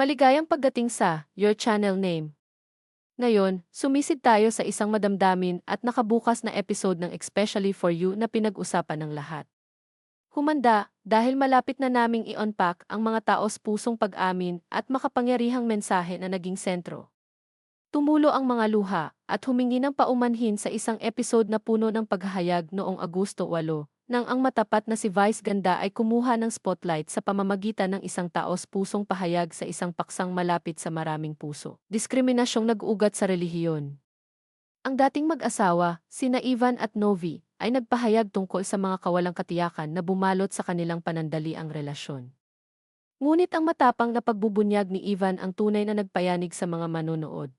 Maligayang pagdating sa Your Channel Name. Ngayon, sumisid tayo sa isang madamdamin at nakabukas na episode ng Especially For You na pinag-usapan ng lahat. Humanda, dahil malapit na naming i-unpack ang mga taos pusong pag-amin at makapangyarihang mensahe na naging sentro. Tumulo ang mga luha at humingi ng paumanhin sa isang episode na puno ng paghahayag noong Agosto 8, nang ang matapat na si Vice Ganda ay kumuha ng spotlight sa pamamagitan ng isang taos pusong pahayag sa isang paksang malapit sa maraming puso. Diskriminasyong nag-ugat sa relihiyon. Ang dating mag-asawa, sina Ivan at Novi, ay nagpahayag tungkol sa mga kawalang katiyakan na bumalot sa kanilang panandali ang relasyon. Ngunit ang matapang na pagbubunyag ni Ivan ang tunay na nagpayanig sa mga manonood.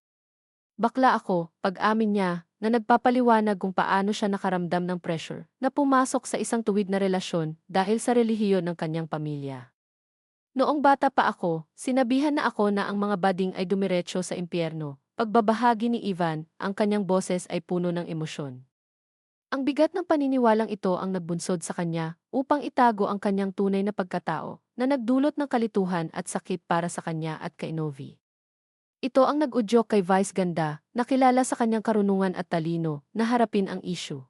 Bakla ako, pag-amin niya, na nagpapaliwanag kung paano siya nakaramdam ng pressure na pumasok sa isang tuwid na relasyon dahil sa relihiyon ng kanyang pamilya. Noong bata pa ako, sinabihan na ako na ang mga bading ay dumiretso sa impyerno. Pagbabahagi ni Ivan, ang kanyang boses ay puno ng emosyon. Ang bigat ng paniniwalang ito ang nagbunsod sa kanya upang itago ang kanyang tunay na pagkatao na nagdulot ng kalituhan at sakit para sa kanya at kay Novi. Ito ang nag-udyok kay Vice Ganda, nakilala sa kanyang karunungan at talino, na harapin ang issue.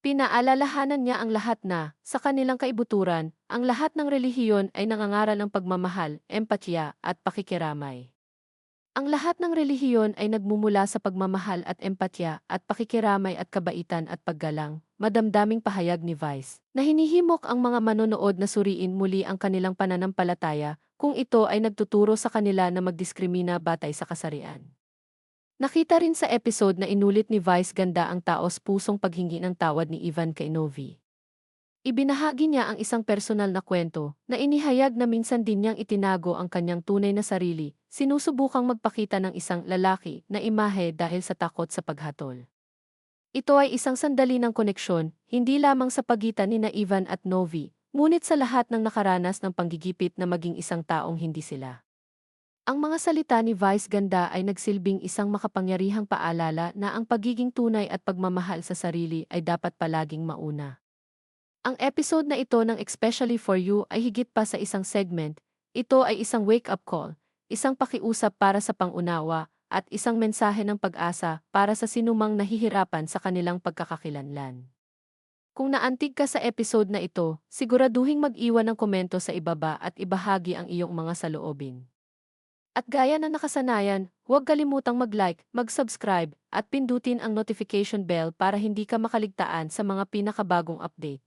Pinaalalahanan niya ang lahat na, sa kanilang kaibuturan, ang lahat ng relihiyon ay nangangaral ng pagmamahal, empatya, at pakikiramay. Ang lahat ng relihiyon ay nagmumula sa pagmamahal at empatya at pakikiramay at kabaitan at paggalang, madamdaming pahayag ni Vice, na hinihimok ang mga manonood na suriin muli ang kanilang pananampalataya kung ito ay nagtuturo sa kanila na magdiskrimina batay sa kasarian. Nakita rin sa episode na inulit ni Vice Ganda ang taos pusong paghingi ng tawad ni Ivan kay Novi. Ibinahagi niya ang isang personal na kwento na inihayag na minsan din niyang itinago ang kanyang tunay na sarili, sinusubukang magpakita ng isang lalaki na imahe dahil sa takot sa paghatol. Ito ay isang sandali ng koneksyon, hindi lamang sa pagitan ni na Ivan at Novi, Ngunit sa lahat ng nakaranas ng panggigipit na maging isang taong hindi sila. Ang mga salita ni Vice Ganda ay nagsilbing isang makapangyarihang paalala na ang pagiging tunay at pagmamahal sa sarili ay dapat palaging mauna. Ang episode na ito ng Especially For You ay higit pa sa isang segment, ito ay isang wake-up call, isang pakiusap para sa pangunawa, at isang mensahe ng pag-asa para sa sinumang nahihirapan sa kanilang pagkakakilanlan. Kung naantig ka sa episode na ito, siguraduhing mag-iwan ng komento sa ibaba at ibahagi ang iyong mga saloobin. At gaya na nakasanayan, huwag kalimutang mag-like, mag-subscribe, at pindutin ang notification bell para hindi ka makaligtaan sa mga pinakabagong update.